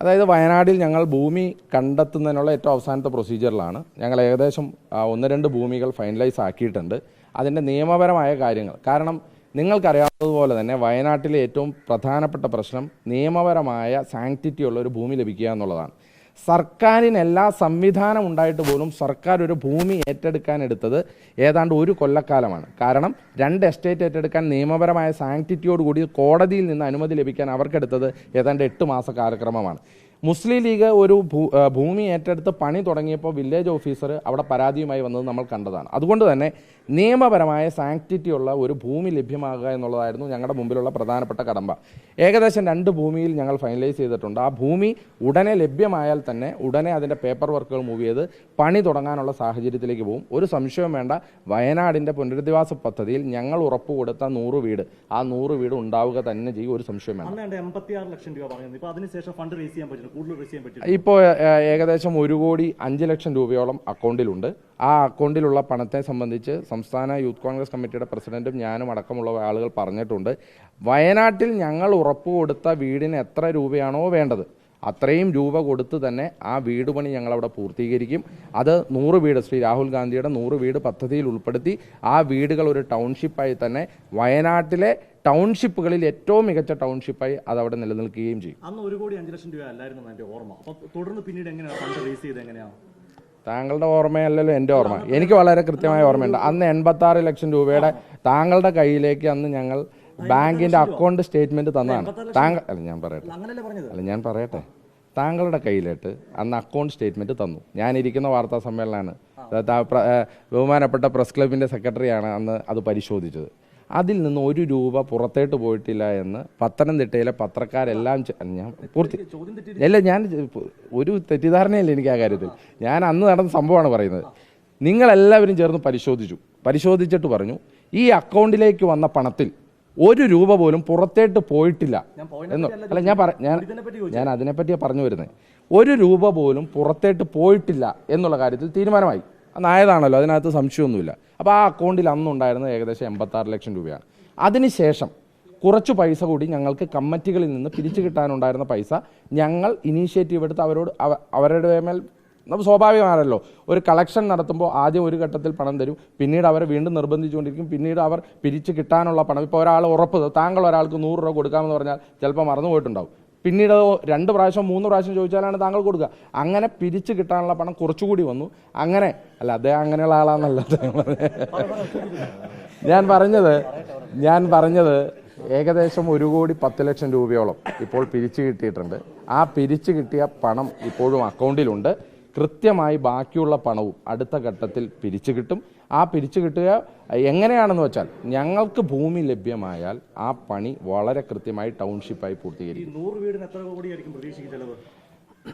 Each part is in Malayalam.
അതായത് വയനാടിൽ ഞങ്ങൾ ഭൂമി കണ്ടെത്തുന്നതിനുള്ള ഏറ്റവും അവസാനത്തെ പ്രൊസീജിയറിലാണ് ഞങ്ങൾ ഏകദേശം ഒന്ന് രണ്ട് ഭൂമികൾ ഫൈനലൈസ് ആക്കിയിട്ടുണ്ട്. അതിന്റെ നിയമപരമായ കാര്യങ്ങൾ. കാരണം നിങ്ങൾക്കറിയാവുന്നതുപോലെ തന്നെ വയനാട്ടിലെ ഏറ്റവും പ്രധാനപ്പെട്ട പ്രശ്നം നിയമപരമായ സാങ്ക്ടിറ്റി ഉള്ള ഒരു ഭൂമി ലഭിക്കുക എന്നുള്ളതാണ്. സർക്കാരിന് എല്ലാ സംവിധാനം ഉണ്ടായിട്ട് പോലും സർക്കാർ ഒരു ഭൂമി ഏറ്റെടുക്കാൻ എടുത്തത് ഏതാണ്ട് ഒരു കൊല്ലക്കാലമാണ്. കാരണം രണ്ട് എസ്റ്റേറ്റ് ഏറ്റെടുക്കാൻ നിയമപരമായ സാങ്ക്ടിറ്റിയോടുകൂടി കോടതിയിൽ നിന്ന് അനുമതി ലഭിക്കാൻ അവർക്കെടുത്തത് ഏതാണ്ട് എട്ട് മാസ കാലക്രമമാണ്. മുസ്ലിം ലീഗ് ഒരു ഭൂമി ഏറ്റെടുത്ത് പണി തുടങ്ങിയപ്പോൾ വില്ലേജ് ഓഫീസർ അവിടെ പരാതിയുമായി വന്നത് നമ്മൾ കണ്ടതാണ്. അതുകൊണ്ട് തന്നെ നിയമപരമായ സാങ്ക്ടിറ്റി ഉള്ള ഒരു ഭൂമി ലഭ്യമാകുക എന്നുള്ളതായിരുന്നു ഞങ്ങളുടെ മുമ്പിലുള്ള പ്രധാനപ്പെട്ട കടമ്പ. ഏകദേശം രണ്ട് ഭൂമിയിൽ ഞങ്ങൾ ഫൈനലൈസ് ചെയ്തിട്ടുണ്ട്. ആ ഭൂമി ഉടനെ ലഭ്യമായാൽ തന്നെ ഉടനെ അതിന്റെ പേപ്പർ വർക്കുകൾ മൂവ് ചെയ്ത് പണി തുടങ്ങാനുള്ള സാഹചര്യത്തിലേക്ക് പോകും. ഒരു സംശയവും വേണ്ട വയനാടിന്റെ പുനരധിവാസ പദ്ധതിയിൽ ഞങ്ങൾ ഉറപ്പ് കൊടുത്ത നൂറ് വീട്. ആ നൂറ് വീട് ഉണ്ടാവുക തന്നെ ചെയ്യും. ഒരു സംശയം വേണ്ട. പറ്റും ഇപ്പോൾ ഏകദേശം ഒരു കോടി അഞ്ച് ലക്ഷം രൂപയോളം അക്കൗണ്ടിലുണ്ട് ആ അക്കൗണ്ടിലുള്ള പണത്തെ സംബന്ധിച്ച് സംസ്ഥാന യൂത്ത് കോൺഗ്രസ് കമ്മിറ്റിയുടെ പ്രസിഡന്റും ഞാനും അടക്കമുള്ള ആളുകൾ പറഞ്ഞിട്ടുണ്ട്. വയനാട്ടിൽ ഞങ്ങൾ ഉറപ്പ് കൊടുത്ത വീടിന് എത്ര രൂപയാണോ വേണ്ടത് അത്രയും രൂപ കൊടുത്ത് തന്നെ ആ വീട് പണി ഞങ്ങളവിടെ പൂർത്തീകരിക്കും. അത് നൂറ് വീട് ശ്രീ രാഹുൽ ഗാന്ധിയുടെ നൂറ് വീട് പദ്ധതിയിൽ ഉൾപ്പെടുത്തി ആ വീടുകൾ ഒരു ടൗൺഷിപ്പായി തന്നെ വയനാട്ടിലെ ടൗൺഷിപ്പുകളിൽ ഏറ്റവും മികച്ച ടൗൺഷിപ്പായി അത് അവിടെ നിലനിൽക്കുകയും ചെയ്യും. അന്ന് ഒരു കോടി അഞ്ച് ലക്ഷം രൂപ അല്ലായിരുന്നു എന്റെ ഓർമ്മ. അപ്പോൾ തുടർന്ന് പിന്നീട് എങ്ങനെയാണ് ഫണ്ട് റേസ് ചെയ്ത് എങ്ങനെയാണ് താങ്കളുടെ ഓർമ്മയല്ലല്ലോ എന്റെ ഓർമ്മ. എനിക്ക് വളരെ കൃത്യമായ ഓർമ്മയുണ്ട്. അന്ന് എൺപത്തി ലക്ഷം രൂപയുടെ താങ്കളുടെ കയ്യിലേക്ക് അന്ന് ഞങ്ങൾ ബാങ്കിന്റെ അക്കൗണ്ട് സ്റ്റേറ്റ്മെന്റ് തന്നതാണ്. താങ്കൾ അല്ല ഞാൻ പറയട്ടെ. അല്ല ഞാൻ പറയട്ടെ. താങ്കളുടെ കയ്യിലേട്ട് അന്ന് അക്കൗണ്ട് സ്റ്റേറ്റ്മെന്റ് തന്നു. ഞാനിരിക്കുന്ന വാർത്താ സമ്മേളനമാണ്. ബഹുമാനപ്പെട്ട പ്രസ് ക്ലബിന്റെ സെക്രട്ടറിയാണ് അന്ന് അത് പരിശോധിച്ചത്. അതിൽ നിന്ന് ഒരു രൂപ പുറത്തേട്ട് പോയിട്ടില്ല എന്ന് പത്തനംതിട്ടയിലെ പത്രക്കാരെല്ലാം ഞാൻ പൂർത്തി അല്ല ഞാൻ ഒരു തെറ്റിദ്ധാരണയില്ല എനിക്ക് ആ കാര്യത്തിൽ. ഞാൻ അന്ന് നടന്ന സംഭവമാണ് പറയുന്നത്. നിങ്ങളെല്ലാവരും ചേർന്ന് പരിശോധിച്ചു. പരിശോധിച്ചിട്ട് പറഞ്ഞു ഈ അക്കൗണ്ടിലേക്ക് വന്ന പണത്തിൽ ഒരു രൂപ പോലും പുറത്തേട്ട് പോയിട്ടില്ല എന്ന്. അല്ല ഞാൻ പറ ഞാൻ ഞാൻ അതിനെപ്പറ്റിയാണ് പറഞ്ഞു വരുന്നത് ഒരു രൂപ പോലും പുറത്തേട്ട് പോയിട്ടില്ല എന്നുള്ള കാര്യത്തിൽ തീരുമാനമായി. അന്നായതാണല്ലോ അതിനകത്ത് സംശയമൊന്നുമില്ല. അപ്പോൾ ആ അക്കൗണ്ടിൽ അന്നുണ്ടായിരുന്നത് ഏകദേശം എൺപത്താറ് ലക്ഷം രൂപയാണ്. അതിനുശേഷം കുറച്ച് പൈസ കൂടി ഞങ്ങൾക്ക് കമ്മിറ്റികളിൽ നിന്ന് പിരിച്ചു കിട്ടാനുണ്ടായിരുന്ന പൈസ ഞങ്ങൾ ഇനീഷ്യേറ്റീവ് എടുത്ത് അവരോട് അവ- അവരുടെ മേൽ നമ്മൾ സ്വാഭാവികമാണല്ലോ. ഒരു കളക്ഷൻ നടത്തുമ്പോൾ ആദ്യം ഒരു ഘട്ടത്തിൽ പണം തരും പിന്നീട് അവരെ വീണ്ടും നിർബന്ധിച്ചുകൊണ്ടിരിക്കും പിന്നീട് അവർ പിരിച്ച് കിട്ടാനുള്ള പണം. ഇപ്പോൾ ഒരാൾ ഉറപ്പ് താങ്കൾ ഒരാൾക്ക് നൂറ് രൂപ കൊടുക്കാമെന്ന് പറഞ്ഞാൽ ചിലപ്പോൾ മറന്നു പോയിട്ടുണ്ടാവും പിന്നീട് രണ്ട് പ്രാവശ്യം മൂന്ന് പ്രാവശ്യം ചോദിച്ചാലാണ് താങ്കൾ കൊടുക്കുക. അങ്ങനെ പിരിച്ചു കിട്ടാനുള്ള പണം കുറച്ചുകൂടി വന്നു. അങ്ങനെ അല്ല അദ്ദേഹം അങ്ങനെയുള്ള ആളാണെന്നല്ല ഞാൻ പറഞ്ഞത് ഞാൻ പറഞ്ഞത് ഏകദേശം ഒരു കോടി പത്ത് ലക്ഷം രൂപയോളം ഇപ്പോൾ പിരിച്ചു കിട്ടിയിട്ടുണ്ട്. ആ പിരിച്ചു കിട്ടിയ പണം ഇപ്പോഴും അക്കൗണ്ടിലുണ്ട്. കൃത്യമായി ബാക്കിയുള്ള പണവും അടുത്ത ഘട്ടത്തിൽ പിരിച്ചു കിട്ടും. ആ പിരിച്ചു കിട്ടുക. എങ്ങനെയാണെന്ന് വെച്ചാൽ ഞങ്ങൾക്ക് ഭൂമി ലഭ്യമായാൽ ആ പണി വളരെ കൃത്യമായി ടൗൺഷിപ്പായി പൂർത്തീകരിക്കും. നൂറ് വീടിന് എത്ര കോടിയായിരിക്കും പ്രതീക്ഷിക്കും ചെലവ്?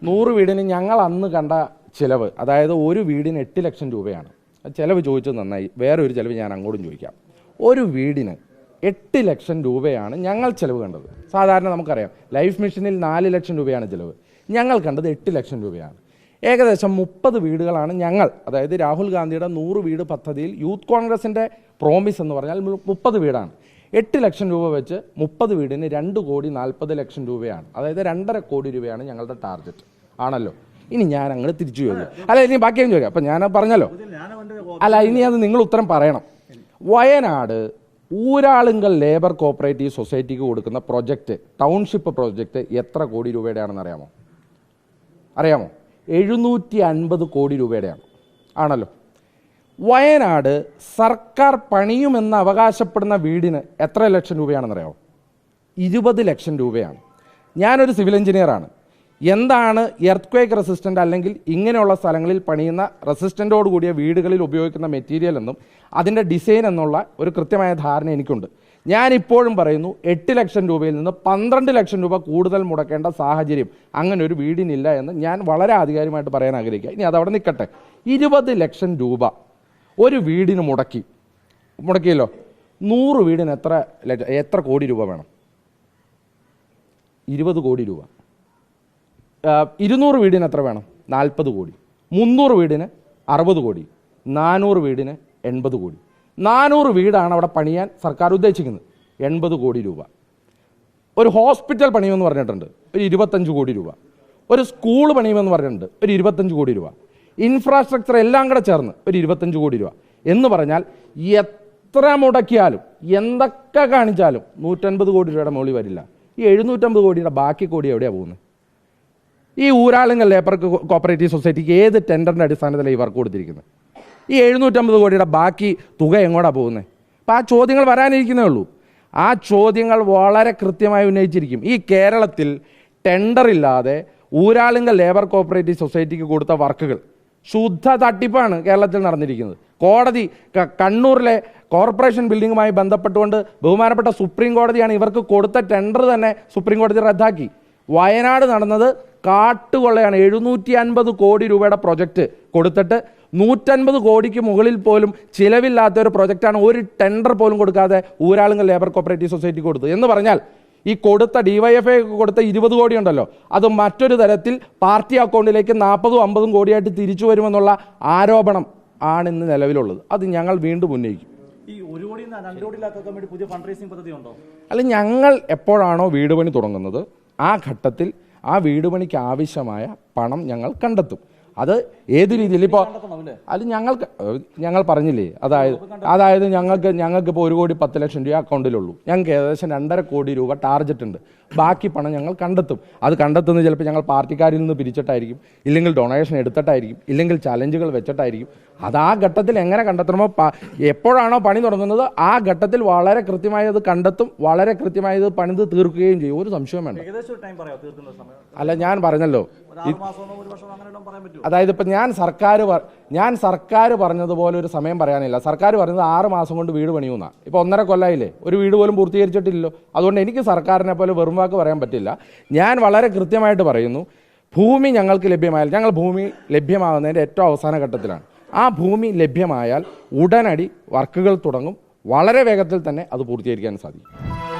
നൂറ് വീടിന് ഞങ്ങൾ അന്ന് കണ്ട ചിലവ് അതായത് ഒരു വീടിന് എട്ട് ലക്ഷം രൂപയാണ്. ചിലവ് ചോദിച്ചത് നന്നായി. വേറെ ഒരു ചിലവ് ഞാൻ അങ്ങോട്ടും ചോദിക്കാം. ഒരു വീടിന് എട്ട് ലക്ഷം രൂപയാണ് ഞങ്ങൾ ചിലവ് കണ്ടത്. സാധാരണ നമുക്കറിയാം ലൈഫ് മിഷനിൽ നാല് ലക്ഷം രൂപയാണ് ചിലവ്. ഞങ്ങൾ കണ്ടത് എട്ട് ലക്ഷം രൂപയാണ്. ഏകദേശം മുപ്പത് വീടുകളാണ് ഞങ്ങൾ അതായത് രാഹുൽ ഗാന്ധിയുടെ നൂറ് വീട് പദ്ധതിയിൽ യൂത്ത് കോൺഗ്രസിന്റെ പ്രോമിസ് എന്ന് പറഞ്ഞാൽ മുപ്പത് വീടാണ്. എട്ട് ലക്ഷം രൂപ വെച്ച് മുപ്പത് വീടിന് രണ്ട് കോടി നാൽപ്പത് ലക്ഷം രൂപയാണ്. അതായത് രണ്ടര കോടി രൂപയാണ് ഞങ്ങളുടെ ടാർഗറ്റ് ആണല്ലോ? ഇനി ഞാൻ അങ്ങോട്ട് തിരിച്ചു ചോദിക്കും. അല്ല ഇനി ബാക്കിയും ചോദിക്കാം. അപ്പം ഞാൻ പറഞ്ഞല്ലോ. അല്ല ഇനി അത് നിങ്ങൾ ഉത്തരം പറയണം. വയനാട് ഊരാളുങ്കൽ ലേബർ കോപ്പറേറ്റീവ് സൊസൈറ്റിക്ക് കൊടുക്കുന്ന പ്രൊജക്റ്റ് ടൗൺഷിപ്പ് പ്രൊജക്റ്റ് എത്ര കോടി രൂപയുടെയാണെന്ന് അറിയാമോ? അറിയാമോ? എഴുന്നൂറ്റി അൻപത് കോടി രൂപയുടെയാണ്. ആണല്ലോ. വയനാട് സർക്കാർ പണിയുമെന്ന് അവകാശപ്പെടുന്ന വീടിന് എത്ര ലക്ഷം രൂപയാണെന്നറിയാമോ ഇരുപത് ലക്ഷം രൂപയാണ്. ഞാനൊരു സിവിൽ എഞ്ചിനീയറാണ്. എന്താണ് എർത്ത് ക്വേക്ക് റെസിസ്റ്റന്റ് അല്ലെങ്കിൽ ഇങ്ങനെയുള്ള സ്ഥലങ്ങളിൽ പണിയുന്ന റെസിസ്റ്റന്റോട് കൂടിയ വീടുകളിൽ ഉപയോഗിക്കുന്ന മെറ്റീരിയൽ എന്നും അതിന്റെ ഡിസൈൻ എന്നുള്ള ഒരു കൃത്യമായ ധാരണ എനിക്കുണ്ട്. ഞാൻ ഇപ്പോഴും പറയുന്നു എട്ട് ലക്ഷം രൂപയിൽ നിന്ന് പന്ത്രണ്ട് ലക്ഷം രൂപ കൂടുതൽ മുടക്കേണ്ട സാഹചര്യം അങ്ങനെ ഒരു വീടിനില്ല എന്ന് ഞാൻ വളരെ ആധികാരികമായിട്ട് പറയാൻ ആഗ്രഹിക്കുക. ഇനി അതവിടെ നിൽക്കട്ടെ. ഇരുപത് ലക്ഷം രൂപ ഒരു വീടിന് മുടക്കി. മുടക്കിയല്ലോ? നൂറ് വീടിന് എത്ര എത്ര കോടി രൂപ വേണം? ഇരുപത് കോടി രൂപ. ഇരുന്നൂറ് വീടിന് എത്ര വേണം? നാൽപ്പത് കോടി. മുന്നൂറ് വീടിന് അറുപത് കോടി. നാനൂറ് വീടിന് എൺപത് കോടി. നാനൂറ് വീടാണ് അവിടെ പണിയാൻ സർക്കാർ ഉദ്ദേശിക്കുന്നത്. എൺപത് കോടി രൂപ. ഒരു ഹോസ്പിറ്റൽ പണിയുമെന്ന് പറഞ്ഞിട്ടുണ്ട്. ഒരു ഇരുപത്തഞ്ച് കോടി രൂപ. ഒരു സ്കൂൾ പണിയുമെന്ന് പറഞ്ഞിട്ടുണ്ട്. ഒരു ഇരുപത്തഞ്ച് കോടി രൂപ. ഇൻഫ്രാസ്ട്രക്ചർ എല്ലാം കൂടെ ചേർന്ന് ഒരു ഇരുപത്തഞ്ച് കോടി രൂപ. എന്ന് പറഞ്ഞാൽ എത്ര മുടക്കിയാലും എന്തൊക്കെ കാണിച്ചാലും നൂറ്റൻപത് കോടി രൂപയുടെ മുകളിൽ വരില്ല. ഈ എഴുന്നൂറ്റമ്പത് കോടിയുടെ ബാക്കി കോടി എവിടെയാണ് പോകുന്നത്? ഈ ഊരാളുങ്കൽ ലേബർ കോപ്പറേറ്റീവ് സൊസൈറ്റിക്ക് ഏത് ടെൻഡറിന്റെ അടിസ്ഥാനത്തിലാണ് ഈ വർക്ക് കൊടുത്തിരിക്കുന്നത്? ഈ എഴുന്നൂറ്റമ്പത് കോടിയുടെ ബാക്കി തുക എങ്ങോട്ടാണ് പോകുന്നത് അപ്പോൾ ആ ചോദ്യങ്ങൾ വരാനിരിക്കുന്നേ ഉള്ളൂ. ആ ചോദ്യങ്ങൾ വളരെ കൃത്യമായി ഉന്നയിച്ചിരിക്കും. ഈ കേരളത്തിൽ ടെൻഡർ ഇല്ലാതെ ഊരാളുങ്കൽ ലേബർ കോപ്പറേറ്റീവ് സൊസൈറ്റിക്ക് കൊടുത്ത വർക്കുകൾ ശുദ്ധ തട്ടിപ്പാണ് കേരളത്തിൽ നടന്നിരിക്കുന്നത്. കോടതി കണ്ണൂരിലെ കോർപ്പറേഷൻ ബിൽഡിങ്ങുമായി ബന്ധപ്പെട്ടുകൊണ്ട് ബഹുമാനപ്പെട്ട സുപ്രീം കോടതിയാണ് ഇവർക്ക് കൊടുത്ത ടെൻഡർ തന്നെ സുപ്രീം കോടതി റദ്ദാക്കി. വയനാട് നടന്നത് കാട്ടുകൊള്ളയാണ്. എഴുന്നൂറ്റി അൻപത് കോടി രൂപയുടെ പ്രൊജക്റ്റ് കൊടുത്തിട്ട് നൂറ്റൻപത് കോടിക്ക് മുകളിൽ പോലും ചിലവില്ലാത്ത ഒരു പ്രൊജക്റ്റാണ് ഒരു ടെൻഡർ പോലും കൊടുക്കാതെ ഊരാളുങ്കൽ ലേബർ കോപ്പറേറ്റീവ് സൊസൈറ്റി കൊടുത്തത്. എന്ന് പറഞ്ഞാൽ ഈ കൊടുത്ത ഡിവൈഎഫ്ഐ കൊടുത്ത ഇരുപത് കോടി ഉണ്ടല്ലോ. അത് മറ്റൊരു തരത്തിൽ പാർട്ടി അക്കൗണ്ടിലേക്ക് നാൽപ്പതും അമ്പതും കോടിയായിട്ട് തിരിച്ചു വരുമെന്നുള്ള ആരോപണം ആണ് ഇന്ന് നിലവിലുള്ളത്. അത് ഞങ്ങൾ വീണ്ടും ഉന്നയിക്കും. അല്ല ഞങ്ങൾ എപ്പോഴാണോ വീട് പണി തുടങ്ങുന്നത് ആ ഘട്ടത്തിൽ ആ വീട് പണിക്ക് ആവശ്യമായ പണം ഞങ്ങൾ കണ്ടെത്തും. അത് ഏത് രീതിയിൽ ഇപ്പോൾ അത് ഞങ്ങൾക്ക് ഞങ്ങൾ പറഞ്ഞില്ലേ? അതായത് അതായത് ഞങ്ങൾക്ക് ഞങ്ങൾക്ക് ഇപ്പോൾ ഒരു കോടി പത്ത് ലക്ഷം രൂപ അക്കൗണ്ടിലുള്ളൂ. ഞങ്ങൾക്ക് ഏകദേശം രണ്ടര കോടി രൂപ ടാർജറ്റ് ഉണ്ട്. ബാക്കി പണം ഞങ്ങൾ കണ്ടെത്തും. അത് കണ്ടെത്തുന്നത് ചിലപ്പോൾ ഞങ്ങൾ പാർട്ടിക്കാരിൽ നിന്ന് പിരിച്ചിട്ടായിരിക്കും. ഇല്ലെങ്കിൽ ഡൊണേഷൻ എടുത്തിട്ടായിരിക്കും. ഇല്ലെങ്കിൽ ചലഞ്ചുകൾ വെച്ചിട്ടായിരിക്കും. അത് ആ ഘട്ടത്തിൽ എങ്ങനെ കണ്ടെത്തണമോ എപ്പോഴാണോ പണി തുടങ്ങുന്നത് ആ ഘട്ടത്തിൽ വളരെ കൃത്യമായി അത് കണ്ടെത്തും വളരെ കൃത്യമായി ഇത് പണിത് തീർക്കുകയും ചെയ്യും. ഒരു സംശയം വേണ്ട. അല്ല ഞാൻ പറഞ്ഞല്ലോ. അതായത് ഇപ്പം ഞാൻ സർക്കാർ ഞാൻ സർക്കാർ പറഞ്ഞതുപോലെ ഒരു സമയം പറയാനില്ല. സർക്കാർ പറഞ്ഞത് ആറ് മാസം കൊണ്ട് വീട് പണിയുന്ന. ഇപ്പോൾ ഒന്നര കൊല്ലായില്ലേ? ഒരു വീട് പോലും പൂർത്തീകരിച്ചിട്ടില്ലല്ലോ അതുകൊണ്ട് എനിക്ക് സർക്കാരിനെ പോലെ വെറും വാക്ക് പറയാൻ പറ്റില്ല. ഞാൻ വളരെ കൃത്യമായിട്ട് പറയുന്നു ഭൂമി ഞങ്ങൾക്ക് ലഭ്യമായാൽ ഞങ്ങൾ ഭൂമി ലഭ്യമാകുന്നതിന്റെ ഏറ്റവും അവസാന ഘട്ടത്തിലാണ്. ആ ഭൂമി ലഭ്യമായാൽ ഉടനടി വർക്കുകൾ തുടങ്ങും. വളരെ വേഗത്തിൽ തന്നെ അത് പൂർത്തീകരിക്കാൻ സാധിക്കും.